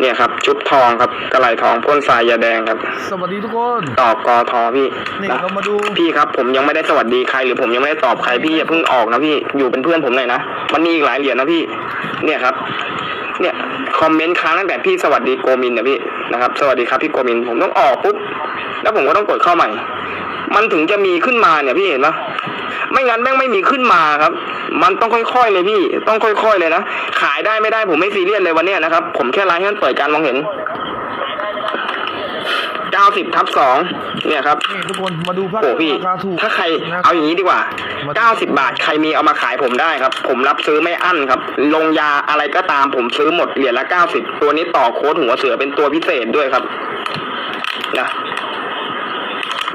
เนี่ยครับ ชุบทองครับกระไหลทองพ่นทรายยาแดงครับ สวัสดีทุกคนตอบกอทอพี่นี่นะเรามาดูพี่ครับผมยังไม่ได้สวัสดีใครหรือผมยังไม่ได้ตอบใครพี่อย่าเพิ่งออกนะพี่อยู่เป็นเพื่อนผมหน่อยนะมันมีอีกหลายเหรียญนะพี่ เนี่ยครับ เนี่ยคอมเมนต์ค้างตั้งแต่พี่สวัสดีโกมินนะพี่นะครับ สวัสดีครับพี่โกมิน ผมต้องออกปุ๊บแล้วผมก็ต้องกดเข้าใหม่ มันถึงจะมีขึ้นมาเนี่ยพี่เห็นปะไม่งั้นแม่งไม่มีขึ้นมาครับ มันต้องค่อยๆเลยพี่ ต้องค่อยๆเลยนะ ขายได้ไม่ได้ผมไม่ซีเรียสเลยวันนี้นะครับ ผมแค่ไลฟ์ให้มันเปิดการมองเห็น 90ทับ2เนี่ยครับ นี่ทุกคนมาดูพระโอ้พี่ ราคาถูกถ้าใครนะเอาอย่างนี้ดีกว่า90บาทใครมีเอามาขายผมได้ครับ ผมรับซื้อไม่อั้นครับ ลงยาอะไรก็ตามผมซื้อหมดเหรียญละ90ตัวนี้ต่อโค้ดหัวเสือเป็นตัวพิเศษด้วยครับนะ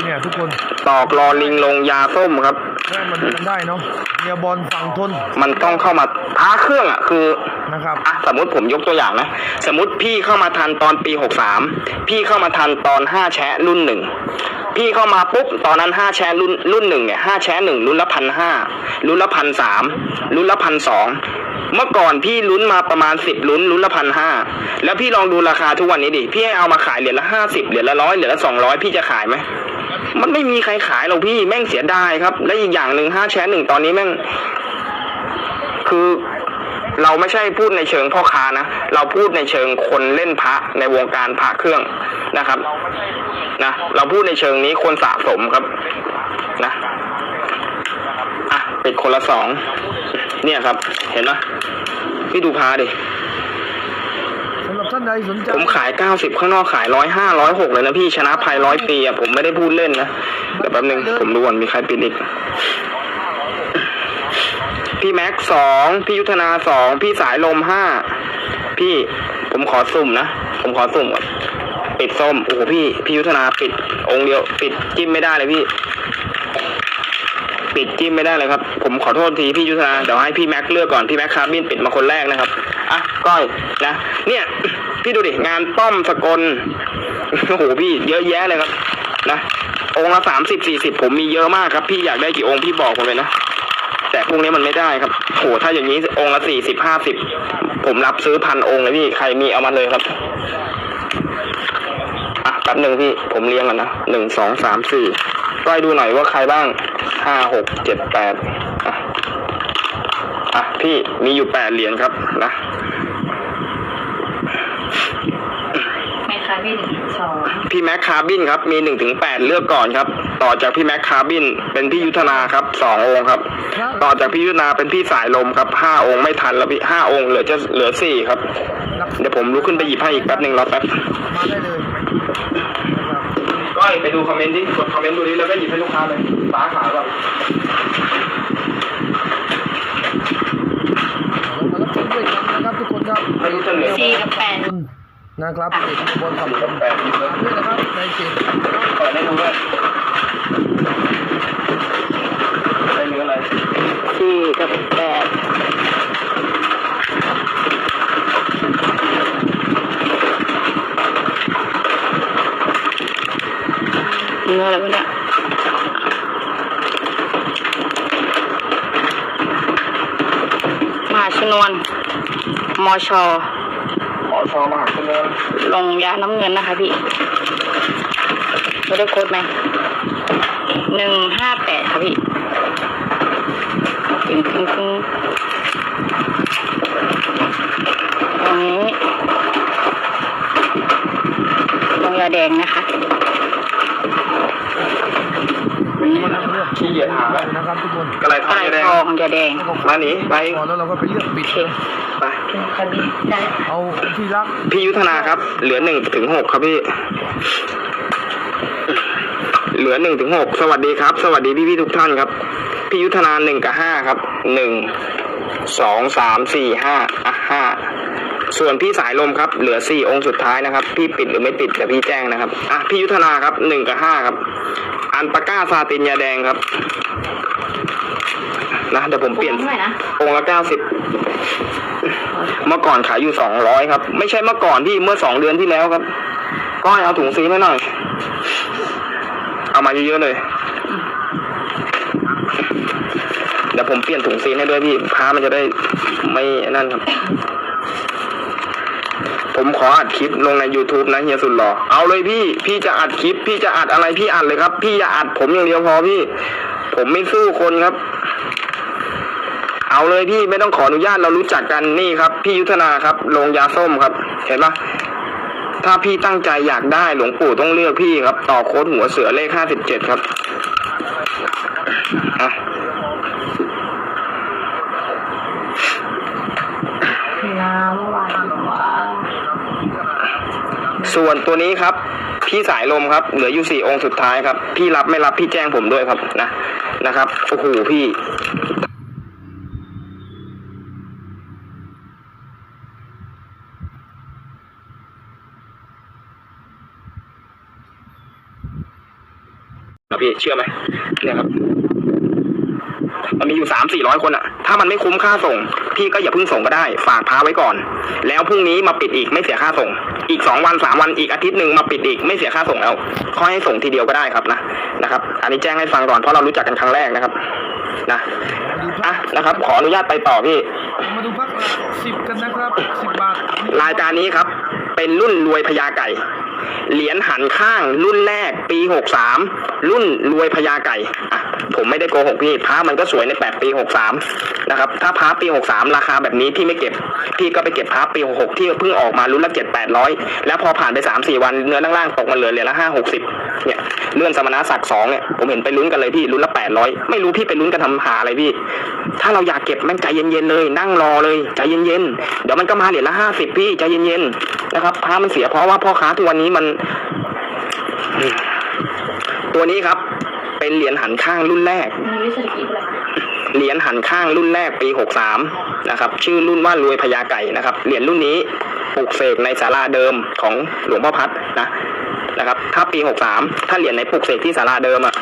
เนี่ยทุกคนตอกรอลิงลงยาส้มครับ แม่มาดูกันได้เนาะเมียบอลฝั่งทนมันต้องเข้ามาพาเครื่องอะคือนะครับอะสมมติผมยกตัวอย่างนะ สมมติพี่เข้ามาทันตอนปีหกสามพี่เข้ามาทันตอนห้าแชะรุ่นหนึ่งพี่เข้ามาปุ๊บตอนนั้นห้าแชะรุ่นรุ่นหนึ่งเนี่ยห้าแชะหนึ่งรุ่นละพันห้ารุ่นละพันสามรุ่นละพันสองเมื่อก่อนพี่ลุ้นมาประมาณสิบลุ้นลุ้นละพันห้าแล้วพี่ลองดูราคาทุกวันนี้ดิพี่ให้เอามาขายเหรียญละห้าสิบเหรียญละร้อยเหรียญละสองร้อยพี่จะขายไหม มันไม่มีใครขายหรอกพี่แม่งเสียดายครับ และอีกอย่างหนึ่งห้าแชะหนึ่งตอนนี้แม่ง คือเราไม่ใช่พูดในเชิงพ่อค้านะ เราพูดในเชิงคนเล่นพระในวงการพระเครื่องนะครับนะเราพูดในเชิงนี้คนสะสมครับนะอะปิดคนละสองเนี่ยครับ เห็นไหมพี่ดูพาดิ สำหรับท่านใดสนใจผมขายเก้าสิบข้างนอกขายร้อยห้าร้อยหกเลยนะพี่ชนะภัยร้อยปีอะผมไม่ได้พูดเล่นนะเดี๋ยวแป๊บนึงผมดูก่อนมีใครปิดอีกพี่แม็กสองพี่ยุทธนาสองพี่สายลมห้าพี่ผมขอสุ่มนะ ผมขอสุ่มก่อนปิดส้มโอ้โหพี่พี่ยุทธนาปิด องค์เดียว ปิดจิ้มไม่ได้เลยพี่ ปิดจิ้มไม่ได้เลยครับ ผมขอโทษทีพี่ยุทธนาเดี๋ยวให้พี่แม็กเลือกก่อนพี่แม็กคาร์บินปิดมาคนแรกนะครับ อะก้อยนะ เนี่ย พี่ดูดิ งานป้อมสกลโอ้โหพี่เยอะแยะเลยครับ นะองค์ละสามสิบสี่สิบผมมีเยอะมากครับ พี่อยากได้กี่องค์พี่บอกผมเลยนะ แต่พวกนี้มันไม่ได้ครับโหถ้าอย่างนี้องค์ละสี่สิบห้าสิบผมรับซื้อพันองค์เลยพี่ใครมีเอามาเลยครับอะแป๊บหนึ่งพี่ผมเรียงก่อนนะหนึ่งสองสามสี่ก้อยดูหน่อยว่าใครบ้างห้าหกเจ็ดแปดอะ อะพี่มีอยู่แปดเหรียญครับนะแม่ค้าพี่หนึ่งสองพี่แม็กคาร์บินครับ มีหนึ่งถึงแปดเลือกก่อนครับ ต่อจากพี่แม็กคาร์บิน เป็นพี่ยุทธนาครับสององค์ครับ ต่อจากพี่ยุทธนาเป็นพี่สายลมครับห้าองค์ไม่ทันแล้วพี่ห้าองค์เหลือจะเหลือสี่ครับ เดี๋ยวผมลุกขึ้นไปหยิบให้อีกแป๊บหนึ่งรอแป๊บมาได้เลยนะครับก้อยไปดูคอมเมนต์ดิกดคอมเมนต์ดูดิแล้วก็หยิบให้ลูกค้าเลยสาขาแบบ เรามารับชมด้วยกัน นะครับทุกคนครับไม่รู้จะเหลือสี่กับแปดคุณนะครับเพจเมียบอลฝั่งทนแปดหยิบเลยด้วยนะครับในเพจเปิดให้ดูด้วยได้เนื้ออะไรสี่กับแปดเนื้ออะไรวะเนี่ยมหาชนวน มชขอชอมาหาคุณเลยลงยาน้ำเงินนะคะพี่ไม่ได้โค้ดไหมหนึ่งห้าแปดค่ะพี่ครึ่งครึ่งครึ่งตรงนี้ลงยาแดงนะคะ มานั่งเลือกขี้เหยียดหาแล้วนะครับทุกคนกระไรทไก่องแดง ทองยาแดงมาหนีไปพอแล้วเราก็ไปเลือกปิดโอเคไปได้เอาที่รักพี่ยุทธนาครับ เหลือหนึ่งถึงหกครับพี่ เหลือหนึ่งถึงหกสวัสดีครับ สวัสดีพี่พี่ๆทุกท่านครับ พี่ยุทธนาหนึ่งกับห้าครับหนึ่งสองสามสี่ห้าอะห้า ส่วนพี่สายลมครับ เหลือสี่องค์สุดท้ายนะครับ พี่ปิดหรือไม่ปิดแต่พี่แจ้งนะครับ อะพี่ยุทธนาครับหนึ่งกับห้าครับ อันปาก้าซาตินยาแดงครับ นะเดี๋ยวผมเปลี่ยนเท่าไหร่นะ องค์ละเก้าสิบ เมื่อก่อนขายอยู่สองร้อยครับ ไม่ใช่เมื่อก่อนที่เมื่อสองเดือนที่แล้วครับ ก้อยเอาถุงซีให้หน่อย เอามาเยอะๆเลย เดี๋ยวผมเปลี่ยนถุงซีให้ด้วยพี่พามันจะได้ไม่นั่นครับ ผมขออัดคลิปลงใน YouTube นะเฮียสุดหล่อเอาเลยพี่ พี่จะอัดคลิป พี่จะอัดอะไรพี่อัดเลยครับ พี่อย่าอัดผมอย่างเดียวพอพี่ ผมไม่สู้คนครับ เอาเลยพี่ไม่ต้องขออนุญาตเรารู้จักกันนี่ครับ พี่ยุทธนาครับลงยาส้มครับ เห็นปะถ้าพี่ตั้งใจอยากได้หลวงปู่ต้องเลือกพี่ครับ ต่อโค้ดหัวเสือเลขห้าสิบเจ็ดครับอะน้ำ ส่วนตัวนี้ครับ พี่สายลมครับ เหลืออยู่สี่องค์สุดท้ายครับ พี่รับไม่รับพี่แจ้งผมด้วยครับนะนะครับโอ้โหพี่พี่เชื่อไหมเนี่ยครับ มันมีอยู่สามสี่ร้อยคนอะถ้ามันไม่คุ้มค่าส่ง พี่ก็อย่าเพิ่งส่งก็ได้ ฝากพาไว้ก่อน แล้วพรุ่งนี้มาปิดอีกไม่เสียค่าส่ง อีกสองวันสามวันอีกอาทิตย์หนึ่งมาปิดอีกไม่เสียค่าส่งแล้วค่อยให้ส่งทีเดียวก็ได้ครับนะนะครับ อันนี้แจ้งให้ฟังก่อนเพราะเรารู้จักกันครั้งแรกนะครับ นะอะนะครับ ขออนุญาตไปต่อพี่มาดูพักละสิบกันนะครับสิบบาทรายการนี้ครับ เป็นรุ่นรวยพญาไก่ เหรียญหันข้างรุ่นแรกปีหกสามรุ่นรวยพญาไก่อะผมไม่ได้โกหกพี่พระมันก็สวยในแปดปีหกสามนะครับถ้าพระปีหกสามราคาแบบนี้พี่ไม่เก็บพี่ก็ไปเก็บพระปีหกหกที่เพิ่งออกมารุ่นละเจ็ดแปดร้อยแล้วพอผ่านไปสามสี่วันเนื้อล่างๆตกมาเหลือเหรียญละห้าหกสิบเนี่ยเลื่อนสมณศักดิ์สองเนี่ยผมเห็นไปลุ้นกันเลยพี่รุ่นละแปดร้อยไม่รู้พี่ไปลุ้นกันทำหาอะไรพี่ ถ้าเราอยากเก็บแม่งใจเย็นๆเลย นั่งรอเลยใจเย็นๆเดี๋ยวมันก็มาเหรียญละห้าสิบพี่ใจเย็นๆนะครับพามันเสียเพราะว่าพ่อค้าทุกวันนี้มัน ตัวนี้ครับ เป็นเหรียญหันข้างรุ่นแรกมีวิสาหกิจอะไรเหรียญหันข้างรุ่นแรกปีหกสามนะครับ ชื่อรุ่นว่ารวยพญาไก่นะครับ เหรียญรุ่นนี้ปลูกเสกในศาลาเดิมของหลวงพ่อพัดนะนะครับ ถ้าปีหกสามถ้าเหรียญไหนปลูกเสกที่ศาลาเดิมอะ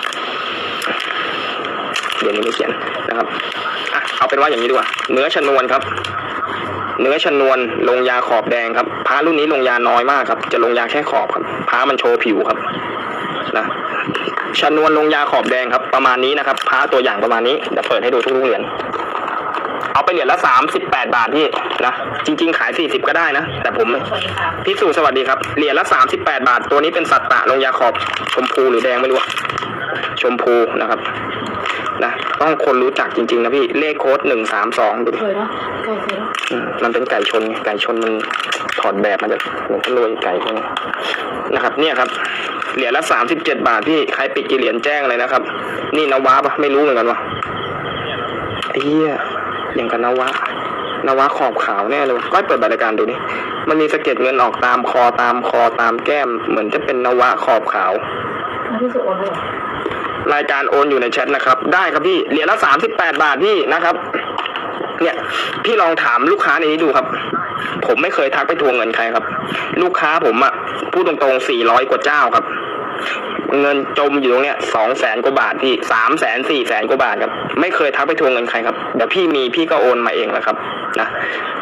เหรียญนี้ไม่เขียนนะครับอะเอาเป็นว่าอย่างนี้ดีกว่าเนื้อชนวนครับ เนื้อชนวนลงยาขอบแดงครับพระรุ่นนี้ลงยาน้อยมากครับ จะลงยาแค่ขอบครับพระมันโชว์ผิวครับนะชนวนลงยาขอบแดงครับ ประมาณนี้นะครับพระตัวอย่างประมาณนี้เดี๋ยวเปิดให้ดูทุกๆเหรียญเอาไปเหรียญละสามสิบแปดบาทพี่นะจริง ๆ ขายสี่สิบก็ได้นะ แต่ผมสวัสดีค่ะพี่สุสวัสดีครับเหรียญละสามสิบแปดบาท ตัวนี้เป็นสัตตะลงยาขอบชมพูหรือแดงไม่รู้ชมพูนะครับ นะต้องคนรู้จักจริงๆนะพี่เลขโค้ดหนึ่งสามสองดูดิสวยเนาะไก่สวยเนาะอืมมันเป็นไก่ชนไงไก่ชนมันถอดแบบมาจากหลวงพ่อรวยไก่พวกนี้นะครับ เนี่ยครับเหรียญละสามสิบเจ็ดบาทพี่ใครปิดกี่เหรียญแจ้งเลยนะครับ นี่นวะปะไม่รู้เหมือนกันวะไอ้เหี้ยอย่างกับนวะนวะขอบขาวแน่เลยก้อยเปิดบัตรรายการดูนี่มันมีสะเก็ดเงินออกตามคอตามคอตามแก้ม เหมือนจะเป็นนวะขอบขาวมาที่สุดโอนเลยเห รายการโอนอยู่ในแชทนะครับ ได้ครับพี่เหรียญละสามสิบแปดบาทพี่นะครับ เนี่ยพี่ลองถามลูกค้าในนี้ดูครับ ผมไม่เคยทักไปทวงเงินใครครับ ลูกค้าผมอะพูดตรงๆสี่ร้อยกว่าเจ้าครับ เงินจมอยู่ตรงเนี้ยสองแสนกว่าบาทพี่สามแสนสี่แสนกว่าบาทครับ ไม่เคยทักไปทวงเงินใครครับเดี๋ยวพี่มีพี่ก็โอนมาเองแหละครับนะ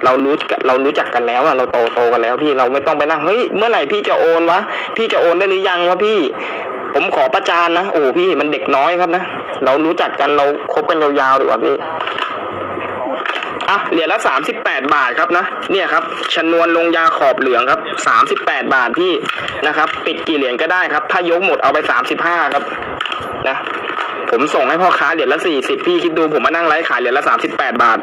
เรารู้เรารู้จักกันแล้วอะเราโตโตกันแล้ว พี่เราไม่ต้องไปนั่งเฮ้ยเมื่อไหร่พี่จะโอนวะพี่จะโอนได้หรือยังวะพี่ ผมขอประจานนะ โอ้พี่มันเด็กน้อยครับนะ เรารู้จักกันเราคบกันยาวๆดีกว่าพี่อะเหรียญละสามสิบแปดบาทครับนะ เนี่ยครับชนวนลงยาขอบเหลืองครับสามสิบแปดบาทพี่นะครับ ปิดกี่เหรียญก็ได้ครับ ถ้ายกหมดเอาไปสามสิบห้าครับนะผมส่งให้พ่อค้าเหรียญละสี่สิบพี่คิดดูผมมานั่งไลฟ์ขายเหรียญละสามสิบแปดบาท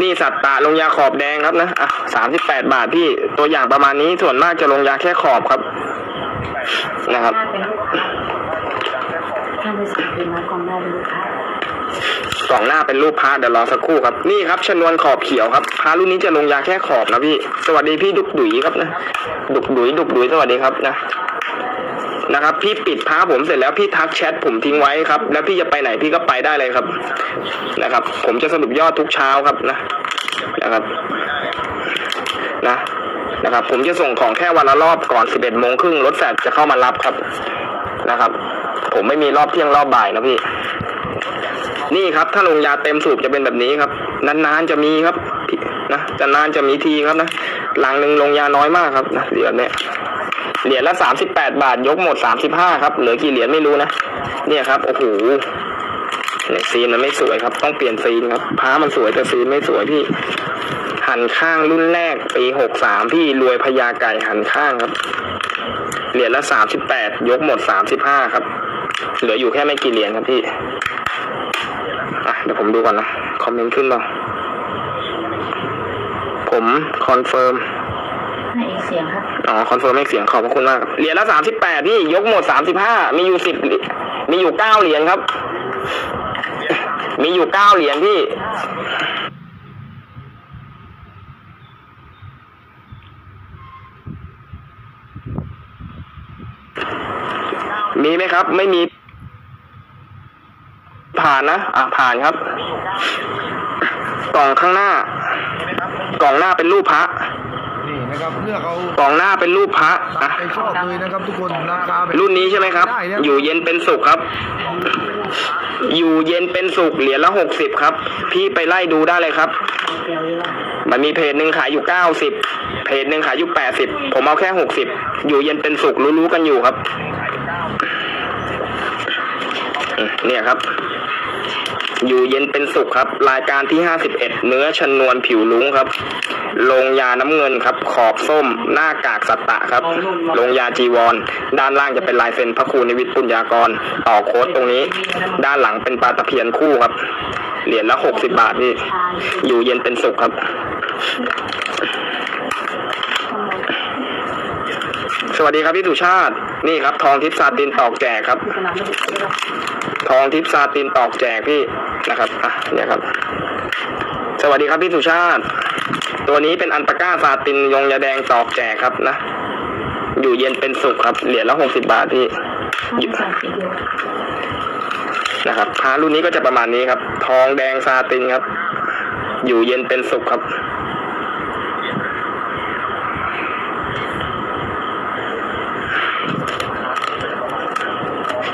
นี่สัตตาลงยาขอบแดงครับนะอะสามสิบแปดบาทพี่ตัวอย่างประมาณนี้ส่วนมากจะลงยาแค่ขอบครับ นะครับถ้าเป็นลูกค้าถ้าบริษัทเป็นมากองได้เป็นลูกค้ากล่องหน้าเป็นรูปพระเดี๋ยวรอสักครู่ครับ นี่ครับชนวนขอบเขียวครับพระรุ่นนี้จะลงยาแค่ขอบนะพี่ สวัสดีพี่ดุกดุยครับนะ ดุกดุยดุกดุยสวัสดีครับนะนะครับพี่ปิดพระผมเสร็จแล้วพี่ทักแชทผมทิ้งไว้ครับ แล้วพี่จะไปไหนพี่ก็ไปได้เลยครับนะครับ ผมจะสรุปยอดทุกเช้าครับนะนะครับนะ นะครับผมจะส่งของแค่วันละรอบก่อน 11โมงครึ่งรถแฟดจะเข้ามารับครับนะครับ ผมไม่มีรอบเที่ยงรอบบ่ายนะพี่ นี่ครับ ถ้าลงยาเต็มสูบจะเป็นแบบนี้ครับ นานๆจะมีครับนะจะนานจะมีทีครับนะหลังหนึ่งลงยาน้อยมากครับนะเหรียญเนี่ยเหรียญละสามสิบแปดบาท ยกหมดสามสิบห้าครับเหลือกี่เหรียญไม่รู้นะเนี่ยครับโอ้โหเนี่ยซีนมันไม่สวยครับ ต้องเปลี่ยนซีนครับพ้ามันสวยแต่ซีนไม่สวยพี่ หหันข้างรุ่นแรกปีหกสามพี่รวยพญาไก่หันข้างครับ เหรียญละสามสิบแปดยกหมดสามสิบห้าครับ เหลืออยู่แค่ไม่กี่เหรียญครับพี่ อะเดี๋ยวผมดูก่อนนะ คอมเมนต์ขึ้นบ้างผมคอนเฟิร์มให้อีกเสียงครับ อ๋อ คอนเฟิร์มให้เสียงขอบพระคุณมากครับเหรียญละสามสิบแปดพี่ยกหมดสามสิบห้ามีอยู่สิบมีอยู่เก้าเหรียญครับ มีอยู่เก้าเหรียญพี่ มีไหมครับ ไม่มี ผ่านนะ อะ ผ่านครับ กล่องข้างหน้า กล่องหน้าเป็นรูปพระ นี่นะครับเลือกเอากล่องหน้าเป็นรูปพระตาอะมใจชอบเลยนะครับ ทุกคนราคาแบบรุ่นนี้ใช่ไหมครับ ได้นะอยู่เย็นเป็นสุขครับ อยู่เย็นเป็นสุขเหรียญละหกสิบครับ พี่ไปไล่ดูได้เลยครับ มันมีเพจหนึ่งขายอยู่เก้าสิบเพจหนึ่งขายอยู่แปดสิบผมเอาแค่หกสิบอยู่เย็นเป็นสุขรู้ๆกันอยู่ครับอืม เนี่ยครับ อยู่เย็นเป็นสุขครับ รายการที่ห้าสิบเอ็ดเนื้อชนวนผิวลุ้งครับ ลงยาน้ำเงินครับ ขอบส้ม หน้ากากสัตตะครับ ลงยาจีวร ด้านล่างจะเป็นลายเซ็นพระครูนิวิทย์ปุญญากร ต่อโค้ดตรงนี้ ด้านหลังเป็นปลาตะเพียนคู่ครับ เหรียญละหกสิบาทพี่ อยู่เย็นเป็นสุขครับ วัสดีครับพี่สุชาติ นี่ครับ ทองทิพย์ซาตินตอกแจกครับ ทองทิพย์ซาตินตอกแจกพี่นะครับอะเนี่ยครับ สวัสดีครับพี่สุชาติ ตัวนี้เป็นอันปาก้าซาตินยงยาแดงตอกแจกครับนะ อยู่เย็นเป็นสุขครับ เหรียญละหกสิบาทพี่นะครับพารุ่นนี้ก็จะประมาณนี้ครับ ทองแดงซาตินครับ อยู่เย็นเป็นสุขครับ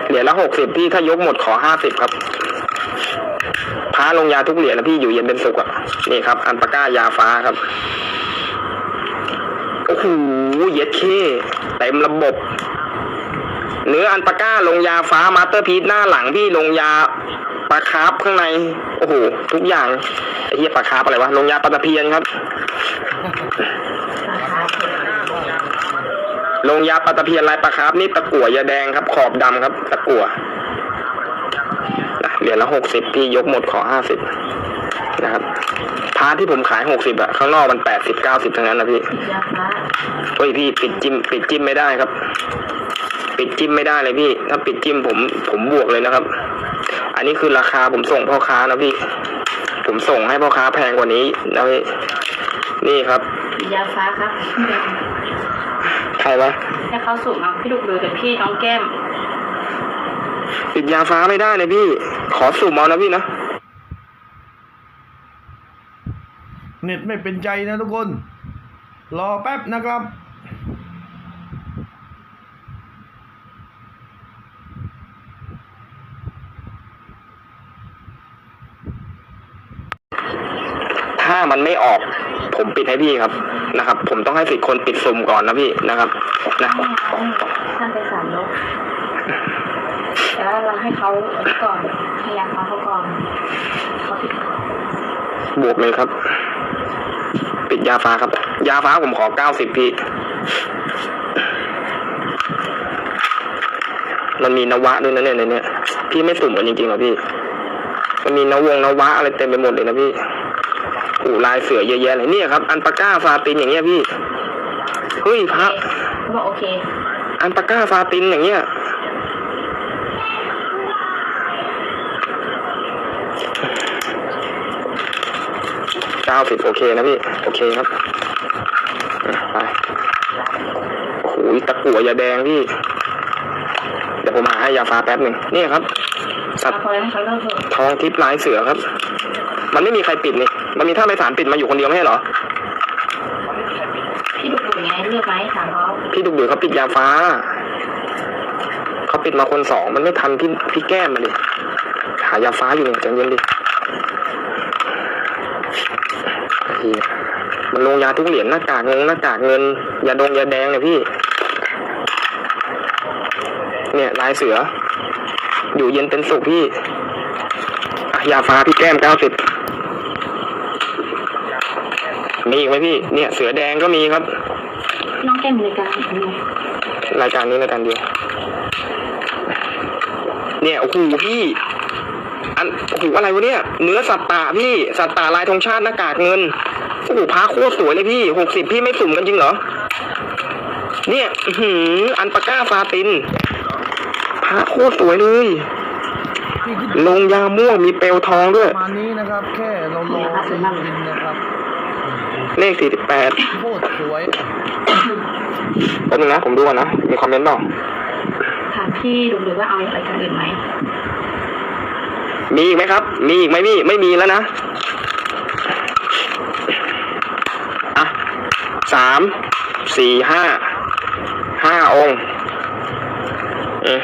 เหรียญ ละหกสิบพี่ถ้ายกหมดขอห้าสิบครับพาลงยาทุกเหรียญนะพี่อยู่เย็นเป็นสุขอะนี่ครับ อันปาก้ายาฟ้าครับโอ้โหเย็ดเคเต็มระบบ เนื้ออันปาก้าลงยาฟ้ามาสเตอร์พีซหน้าหลังพี่ลงยาปลาคาร์ฟข้างใน โอ้โห ทุกอย่างไอ้เหี้ยปลาคาร์ฟอะไรวะลงยาปลาตะเพียนครับ ลงยาปลาตะเพียนลายปลาคาร์ฟนี่ตะกั่วยาแดงครับ ขอบดำครับ ตะกั่วนะเหรียญละหกสิบพี่ยกหมดขอห้าสิบนะครับพาร์ทที่ผมขายหกสิบอะข้างนอกมันแปดสิบเก้าสิบทั้งนั้นนะพี่ยาฟ้าเฮ้ยพี่ปิดจิ้มปิดจิ้มไม่ได้ครับ ปิดจิ้มไม่ได้เลยพี่ ถ้าปิดจิ้มผมผมบวกเลยนะครับ อันนี้คือราคาผมส่งพ่อค้านะพี่ ผมส่งให้พ่อค้าแพงกว่านี้นะพี่นี่ครับยาฟ้าครับ รวะให้เขาสูงเอาพี่ดุกดูแต่พี่น้องแก้มปิดยาฟ้าไม่ได้เลยพี่ ขอสุ่มเอานะพี่นะ เน็ตไม่เป็นใจนะทุกคน รอแป๊บนะครับถ้ามันไม่ออก ผมปิดให้พี่ครับนะครับ ผมต้องให้สิทธิ์คนปิดซุ่มก่อนนะพี่นะครับนะท่านไปสามลบแต่ว่าเราให้เขาอันนี้ก่อนให้ยาฟ้าเขาก่อนเขาปิดก่อนบวกเลยครับ ปิดยาฟ้าครับ ยาฟ้าผมขอเก้าสิบพี่มันมีนวะด้วยนะเนี่ยในเนี้ยพี่ไม่สุ่มกันจริงๆเหรอพี่ มันมีนวงนวะอะไรเต็มไปหมดเลยนะพี่ อูลายเสือเยอะแยะเลยเนี่ยครับ อันปาก้าฟาตินอย่างเงี้ยพี่เฮ้ยพระเขาบอกโอเค อันปาก้าฟาตินอย่างเงี้ยเก้าสิบโอเคนะพี่ โอเคครับอะไปโอ้โหตะกั่วยาแดงพี่เดี๋ยวผมหาให้ยาฟ้าแป๊บหนึ่งนี่ครับ สัตว์พอแล้วให้เขาเลิกเถอะทองทิพย์ลายเสือครับ มันไม่มีใครปิดนี่ มันมีท่าไปสารปิดมาอยู่คนเดียวไม่ใช่เหรอ พี่ดุกดูยังไงเลือกไหมถามเขาพี่ดุกดุยเขาปิดยาฟ้า เขาปิดมาคนสองมันไม่ทันพี่พี่แก้มมาดิหายาฟ้าอยู่เนี่ยใจเย็นดิเหี้ยมันลงยาทุกเหรียญหน้ากากเงินหน้ากากเงินยาดงยาแดงเนี่ยพี่ เนี่ยลายเสือ อยู่เย็นเป็นสุขพี่อะยาฟ้าพี่แก้มเก้าสิบ มีอีกไหมพี่ เนี่ย เสือแดงก็มีครับ น้องแก้มรายการไหนรายการนี้รายการเดียว เนี่ยโอ้โหพี่ อันโอ้โหอะไรวะเนี่ย เนื้อสัตว์ป่าพี่ สัตว์ป่าลายธงชาติหน้ากากเงิน โอ้โหพาโคตรสวยเลยพี่หกสิบพี่ไม่สุ่มกันจริงเหรอ เนี่ย อื้อหืออันปาก้าฟาตินพาโคตรสวยเลยพี่คิดลงยาม่วงมีเปลวทองด้วย ประมาณนี้นะครับ แค่เรารอซีกินนะครับ เลขสี่สิบแปดโคตรสวยแป๊บนึงนะผมดูก่อนนะ มีคอมเมนต์เปล่าถามพี่ดูเลยว่าเอาอะไรกันอื่นไหม มีอีกไหมครับ มีอีกไหมพี่ ไม่มีแล้วนะอะสามสี่ห้าห้าองค์เอะ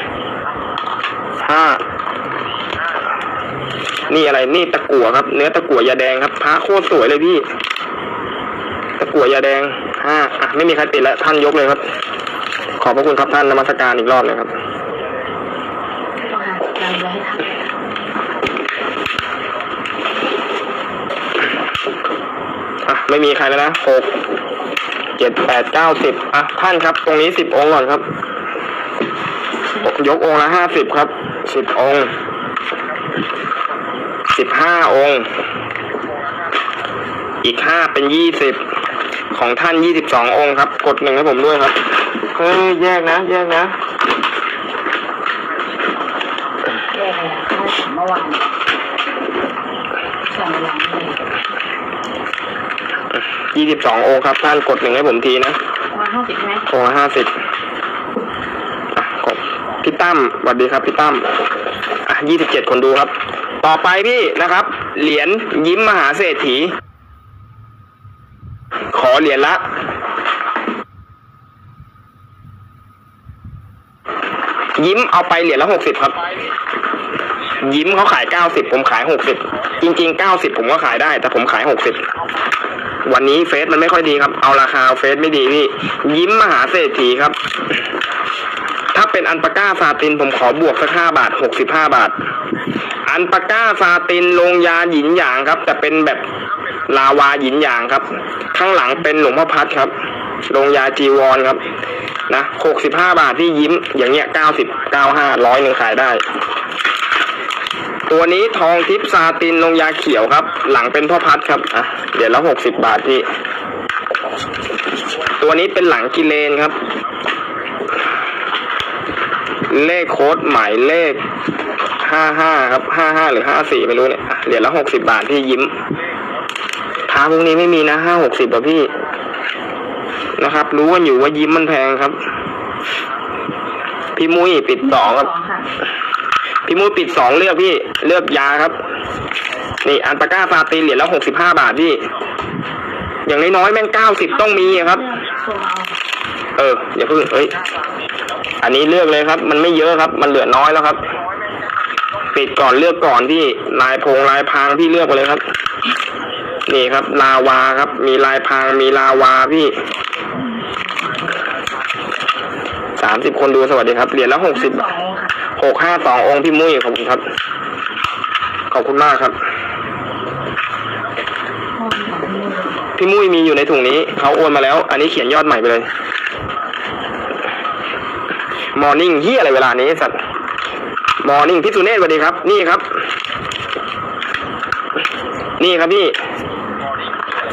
ห้านี่อะไรนี่ตะกั่วครับ เนื้อตะกั่วยาแดงครับพระโคตรสวยเลยพี่ ตะกั่วยาแดงห้าอะไม่มีใครติดแล้วท่านยกเลยครับ ขอบพระคุณครับท่านนมัสการอีกรอบเลยครับต้องหาการไว้ให้ทันอะไม่มีใครแล้วนะหกเจ็ดแปดเก้าสิบอะท่านครับ ตรงนี้สิบองค์ก่อนครับ ยกองค์ละห้าสิบครับสิบองค์สิบห้าองค์ อีกห้าเป็นยี่สิบ ของท่านยี่สิบสององค์ครับ กดหนึ่งให้ผมด้วยครับ เฮ้ย แยกนะ แยกนะ แยกเลยนะถ้าสั่งเมื่อวานสั่งหลังเลยยี่สิบสององค์ครับ ท่านกดหนึ่งให้ผมทีนะประมาณห้าสิบใช่ไหมองค์ละห้าสิบอะกดพี่ตั้มสวัสดีครับพี่ตั้มอะยี่สิบเจ็ดคนดูครับ ต่อไปพี่นะครับ เหรียญยิ้มมหาเศรษฐีขอ เหรียญละยิ้มเอาไปเหรียญละหกสิบครับ ยิ้มเขาขายเก้าสิบผมขายหกสิบจริงๆเก้าสิบผมก็ขายได้ แต่ผมขายหกสิบวันนี้เฟซมันไม่ค่อยดีครับ เอาราคาเฟซไม่ดีพี่ ยิ้มมหาเศรษฐีครับ ถ้าเป็นอันปาก้าซาตินผมขอบวกสักห้าบาทหกสิบห้าบาท อันปาก้าซาตินลงยาหยินหยางครับ แต่เป็นแบบ ลาวาหยินหยางครับ ข้างหลังเป็นหลวงพ่อพัดครับลงยาจีวรครับ นะหกสิบห้าบาทที่ยิ้ม อย่างเงี้ยเก้าสิบเก้าห้าร้อยหนึ่งขายได้ ตัวนี้ทองทิพซาตินลงยาเขียวครับ หลังเป็นพ่อพัดครับ อะ เดี๋ยวละหกสิบบาทพี่ ตัวนี้เป็นหลังกิเลนครับ เลขโค้ดหมายเลขห้าห้าครับห้าห้าหรือห้าสี่ไม่รู้เนี่ยเหรียญละหกสิบาทที่ยิ้ม พาพวกนี้ไม่มีนะห้าหกสิบอะพี่นะครับ รู้กันอยู่ว่ายิ้มมันแพงครับ พี่มุ้ยปิดสองครับ พี่มุ้ยปิดสองเลือกพี่ เลือกยาครับ นี่อันตาก้าฟาตีนเหรียญละหกสิบห้าบาทพี่ อย่างน้อยๆแม่งเก้าสิบต้องมีครับ เอออย่าเพิ่งเอ้ย อันนี้เลือกเลยครับ มันไม่เยอะครับ มันเหลือน้อยแล้วครับ ปิดก่อนเลือกก่อนพี่ลายพงลายพางพี่เลือกไปเลยครับ นี่ครับ ลาวาครับ มีลายพรางมีลาวาพี่สามสิบคนดูสวัสดีครับเหรียญละหกสิบหกห้าสององค์พี่มุ้ยขอบคุณครับ ขอบคุณมากครับ พี่มุ้ยมีอยู่ในถุงนี้เขาโอนมาแล้ว อันนี้เขียนยอดใหม่ไปเลยมอร์นิ่งเฮียอะไรเวลานี้สัตว์มอร์นิ่งพี่สุเนศสวัสดีครับ นี่ครับ นี่ครับพี่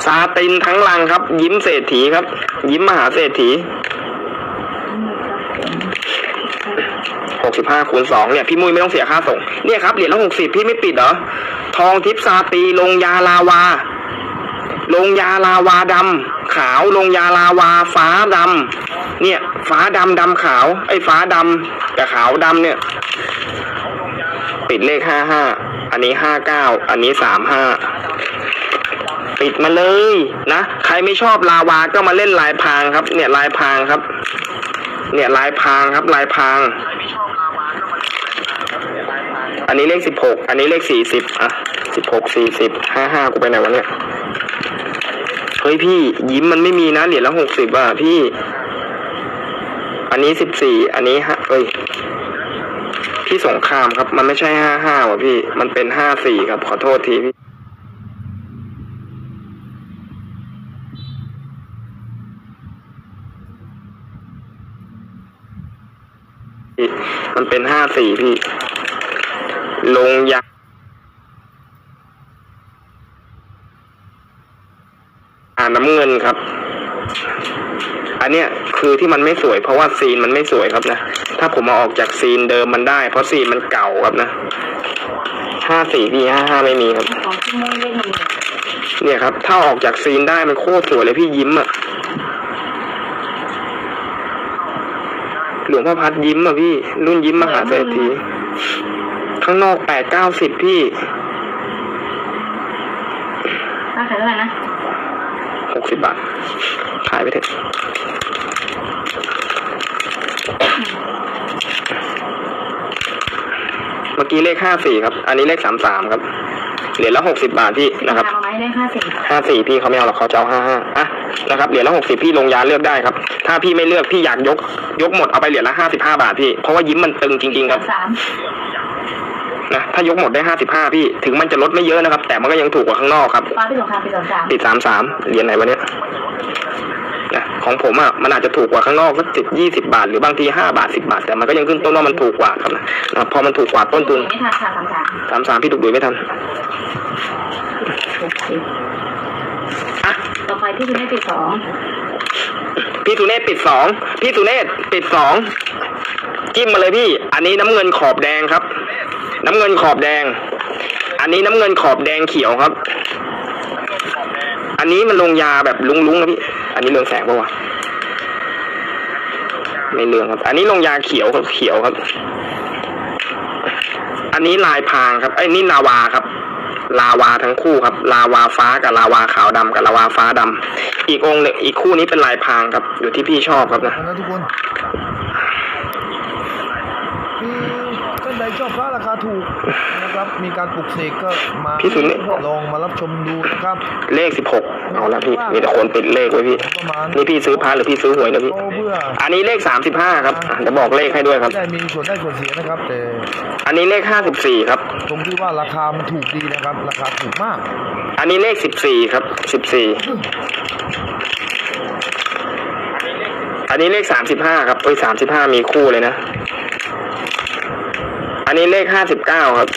ซาตินทั้งลังครับ ยิ้มเศรษฐีครับ ยิ้มมหาเศรษฐีหกสิบห้าคูณสองเนี่ยพี่มุ้ยไม่ต้องเสียค่าส่งเนี่ยครับเหรียญละหกสิบพี่ไม่ปิดเหรอทองทิพซาตีลงยาลาวา ลงยาลาวาดำขาวลงยาลาวา ฟ้าดำเนี่ย ฟ้าดำดำขาว ไอ้ฟ้าดำกับขาวดำเนี่ย ปิดเลขห้าห้าอันนี้ห้าเก้าอันนี้สามห้า ปิดมาเลยนะใครไม่ชอบลาวาก็มาเล่นลายพรางครับ เนี่ยลายพรางครับ เนี่ยลายพรางครับลายพราง อันนี้เลขสิบหกอันนี้เลขสี่สิบอะสิบหกสี่สิบห้าห้ากูไปไหนวะเนี่ยเฮ้ยพี่ยิ้มมันไม่มีนะเหรียญละหกสิบอะพี่ อันนี้สิบสี่อันนี้ฮะเอ้ยพี่สงครามครับ มันไม่ใช่ห้าห้าว่ะพี่ มันเป็นห้าสี่ครับขอโทษทีพี่ มันเป็นห้าสี่พี่ ลงยาอ่าน้ำเงินครับ อันเนี้ยคือที่มันไม่สวย เพราะว่าซีนมันไม่สวยครับนะ ถ้าผมเอาออกจากซีนเดิมมันได้ เพราะซีนมันเก่าครับนะห้าสี่พี่ห้าห้าไม่มีครับของที่มุ้ยเล่นมันเนี่ยครับ ถ้าออกจากซีนได้มันโคตรสวยเลยพี่ยิ้มอะ หลวงพ่อพัดยิ้มอะพี่ รุ่นยิ้มมหาเศรษฐีข้างนอกแปดเก้าสิบพี่ราคาเท่าไหร่นะหกสิบบาท ขายไปเถอะเมื่อกี้เลขห้าสี่ครับ อันนี้เลขสามสามครับ เหรียญละหกสิบาทพี่นะครับเอาไม้ได้ห้าสิบห้าสี่พี่เขาไม่เอาหรอกเขาจะเอาห้าห้าอะ นะครับเหรียญละหกสิบพี่ลงยาเลือกได้ครับ ถ้าพี่ไม่เลือกพี่อยากยก ยกหมดเอาไปเหรียญละห้าสิบห้าบาทพี่ เพราะว่ายิ้มมันตึงจริง ๆ ครับสามนะถ้ายกหมดได้ห้าสิบห้าพี่ถึงมันจะลดไม่เยอะนะครับ แต่มันก็ยังถูกกว่าข้างนอกครับตอนที่สงครามปีสองสามติดสามสามเหรียญไหนวะเนี่ยนะของผมอะมันอาจจะถูกกว่าข้างนอกก็สิบยี่สิบาท หรือบางทีห้าบาทสิบาท แต่มันก็ยังขึ้นต้นว่ามันถูกกว่าครับนะนะพอมันถูกกว่าต้นทุนไม่ทันค่ะสามสามสามสามพี่ถูกดุยไม่ทันหกสิบอะ ต่อไปที่คุณได้ปีสองพี่สุเนศปิดสองพี่สุเนศปิดสองจิ้มมาเลยพี่ อันนี้น้ำเงินขอบแดงครับ น้ำเงินขอบแดง อันนี้น้ำเงินขอบแดงเขียวครับ อันนี้มันลงยาแบบลุ้งๆนะพี่ อันนี้เรืองแสงปะวะไม่เรืองครับ อันนี้ลงยาเขียวครับเขียวครับ อันนี้ลายพรางครับไอ้นี่ลาวาครับ ลาวาทั้งคู่ครับ ลาวาฟ้ากับลาวาขาวดำกับลาวาฟ้าดำอีกองค์หนึ่งอีกคู่นี้เป็นลายพรางครับ อยู่ที่พี่ชอบครับนะนะทุกคนคือท่านใดชอบพระราคาถูก ครับ มีการปลุกเสกก็มาพี่สุนิทลองมารับชมดูนะครับ เลขสิบหกเอาละพี่มีแต่คนติดเลขไว้พี่ประมาณนี่พี่ซื้อพาหรือพี่ซื้อหวยนะพี่โอ้เพื่ออันนี้เลขสามสิบห้าครับอะเดี๋ยวบอกเลขให้ด้วยครับไม่ได้มีส่วนได้ส่วนเสียนะครับแต่อันนี้เลขห้าสิบสี่ครับ ตรงที่ว่าราคามันถูกดีนะครับ ราคาถูกมาก อันนี้เลขสิบสี่ครับสิบสี่อันนี้เลขสามสิบห้าครับเอ้ยสามสิบห้ามีคู่เลยนะ อันนี้เลขห้าสิบเก้าครับ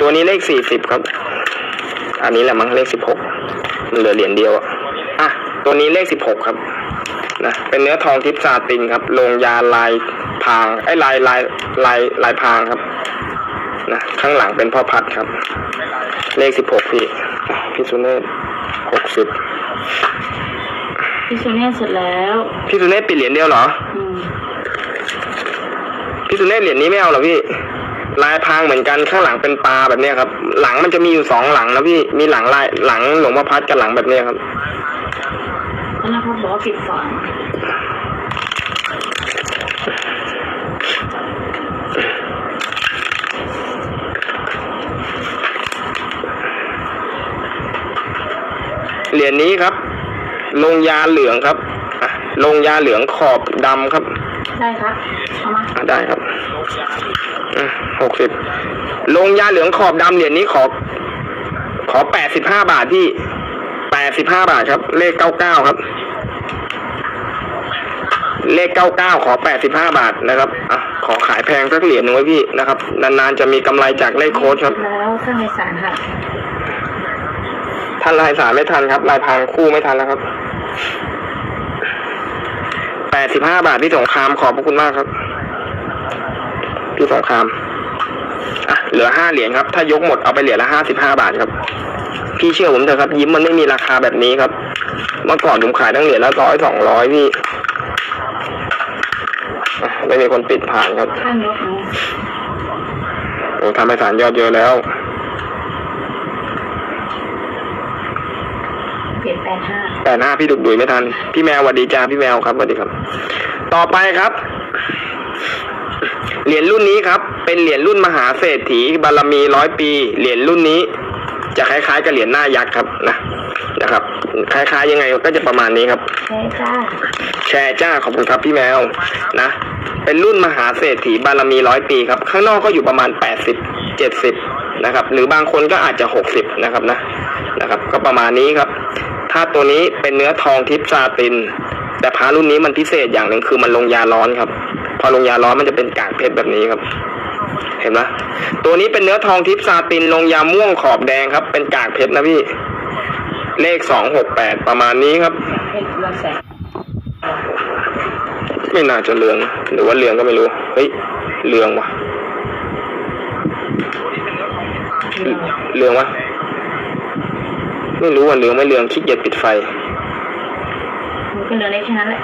ตัวนี้เลขสี่สิบครับ อันนี้แหละมั้งเลขสิบหกเหลือเหรียญเดียวอะอะตัวนี้เลขสิบหกครับนะเป็นเนื้อทองทิพย์ซาตินครับลงยาลายพรางไอ้ยลายลายลายลายพรางครับนะข้างหลังเป็นพ่อพัดครับ เลขสิบหกพี่พี่สุเนศหกสิบพี่ซูเน่เสร็จแล้วพี่สุเนศปิดเหรียญเดียวเหรออืมพี่สุเนศเหรียญนี้ไม่เอาเหรอพี่ ลายพรางเหมือนกันข้างหลังเป็นปลาแบบเนี้ยครับ หลังมันจะมีอยู่สองหลังนะพี่มีหลังลายหลังหลวงพ่อพัดกับหลังแบบเนี้ยครับแล้วนะครับบอกว่าปิดสองเหรียญนี้ครับ ลงยาเหลืองครับอะลงยาเหลืองขอบดำครับ ได้ครับเอามา อะได้ครับ หกสิบลงยาเหลืองขอบดำเหรียญนี้ขอ ขอแปดสิบห้าบาทพี่แปดสิบห้าบาทครับ เลขเก้าเก้าครับ เลขเก้าเก้าขอแปดสิบห้าบาทนะครับอะขอขายแพงสักเหรียญหนึ่งไว้พี่นะครับ นานๆจะมีกำไรจากเลขโค้ดครับ แล้วข้างในสารค่ะท่านลายสารไม่ทันครับลายพรางคู่ไม่ทันแล้วครับแปดสิบห้าบาทพี่สงครามขอบพระคุณมากครับ พี่สงครามอะเหลือห้าเหรียญครับ ถ้ายกหมดเอาไปเหรียญละห้าสิบห้าบาทครับ พี่เชื่อผมเถอะครับ ยิ้มมันไม่มีราคาแบบนี้ครับ เมื่อก่อนผมขายตั้งเหรียญละร้อยสองร้อยพี่อะไม่มีคนปิดผ่านครับข้างยกนะโอ้ทำให้สารยอดเยอะแล้วเปลี่ยนแปดห้าแต่หน้าพี่ดุกดุยไม่ทัน พี่แมวสวัสดีจ้าพี่แมวครับสวัสดีครับ ต่อไปครับ เหรียญรุ่นนี้ครับ เป็นเหรียญรุ่นมหาเศรษฐีบารมีร้อยปี เหรียญรุ่นนี้ จะคล้ายๆกับเหรียญหน้ายักษ์ครับนะนะครับ คล้ายๆ ยังไงก็จะประมาณนี้ครับ ใช่จ้าแชร์จ้าขอบคุณครับพี่แมวนะ เป็นรุ่นมหาเศรษฐีบารมีร้อยปีครับ ข้างนอกก็อยู่ประมาณแปดสิบเจ็ดสิบนะครับ หรือบางคนก็อาจจะหกสิบนะครับนะนะครับ ก็ประมาณนี้ครับ ถ้าตัวนี้เป็นเนื้อทองทิพย์ซาติน แต่พารุ่นนี้มันพิเศษอย่างหนึ่งคือมันลงยาร้อนครับ พอลงยาร้อนมันจะเป็นกากเพชรแบบนี้ครับ เห็นไหมตัวนี้เป็นเนื้อทองทิพซาตินลงยาม่วงขอบแดงครับ เป็นกากเพชรนะพี่ เลขสองหกแปดประมาณนี้ครับ ไม่น่าจะเรือง หรือว่าเรืองก็ไม่รู้ เฮ้ยเรืองวะเรืองวะไม่รู้ว่าเรืองไม่เรืองขี้เกียจปิดไฟมันก็เหลืองได้แค่นั้นแหละ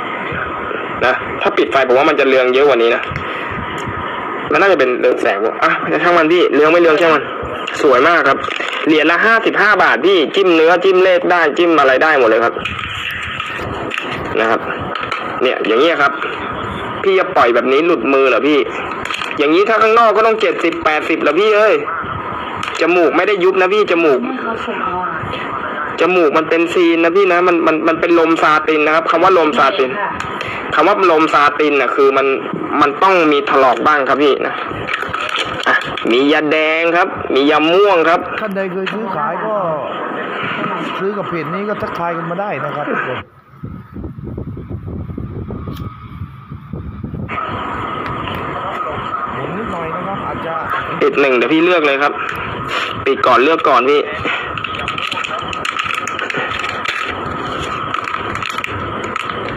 นะถ้าปิดไฟผมว่ามันจะเรืองเยอะกว่านี้นะมันน่าจะเป็นเรืองแสงวะอะช่างมันพี่เรืองไม่เรืองช่างมัน สวยมากครับเหรียญละห้าสิบห้าบาทพี่จิ้มเนื้อจิ้มเลขได้จิ้มอะไรได้หมดเลยครับ นะครับ เนี่ยอย่างเงี้ยครับ พี่จะปล่อยแบบนี้หลุดมือเหรอพี่ อย่างนี้ถ้าข้างนอกก็ต้องเจ็ดสิบแปดสิบแล้วพี่เอ้ยจมูกไม่ได้ยุบนะพี่จมูกจมูกมันเป็นซีนนะพี่นะมันมันมันเป็นลมซาตินนะครับคำว่าลมซาติน ค่ะคำว่าลมซาตินน่ะคือมันมันต้องมีถลอกบ้างครับพี่นะอะมียาแดงครับ มียาม่วงครับ ท่านใดเคยซื้อขายก็ ซื้อกับเพจนี้ก็ทักทายกันมาได้นะครับทุกคนหมุนนิดหน่อยนะครับอาจจะปิดหนึ่งเดี๋ยวพี่เลือกเลยครับ ปิดก่อนเลือกก่อนพี่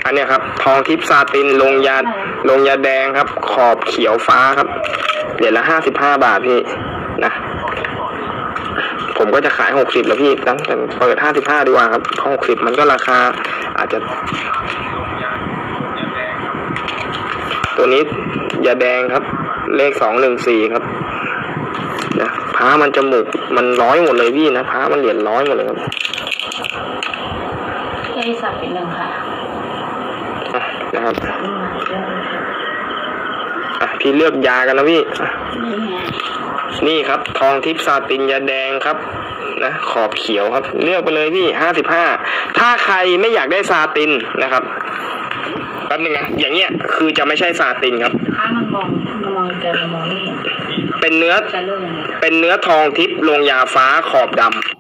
อันเนี้ยครับ ทองทิพย์ซาตินลงยาลงยาแดงครับ ขอบเขียวฟ้าครับเหรียญละห้าสิบห้าบาทพี่นะผมก็จะขายหกสิบแล้วพี่ตั้งแต่เปิดห้าสิบห้าดีกว่าครับหกสิบมันก็ราคาอาจจะ ตัวนี้ยาแดงครับ เลขสองหนึ่งสี่ครับนะพ้ามันจมูกมันร้อยหมดเลยพี่นะพ้ามันเหรียญร้อยหมดเลยครับแค่สับเป็นหนึ่งค่ะ นะครับอืมเยอะเลยอะพี่เลือกยากันนะพี่อะนี่ไงนี่ครับ ทองทิพย์ซาตินยาแดงครับนะขอบเขียวครับ เลือกไปเลยพี่ห้าสิบห้าถ้าใครไม่อยากได้ซาตินนะครับแป๊บนึงนะอย่างเงี้ยคือจะไม่ใช่ซาตินครับ ถ้ามันมองมันมองไกลมันมองไม่เห็นเป็นเนื้อจะเลือกยังไง เป็นเนื้อทองทิพย์ลงยาฟ้าขอบดำ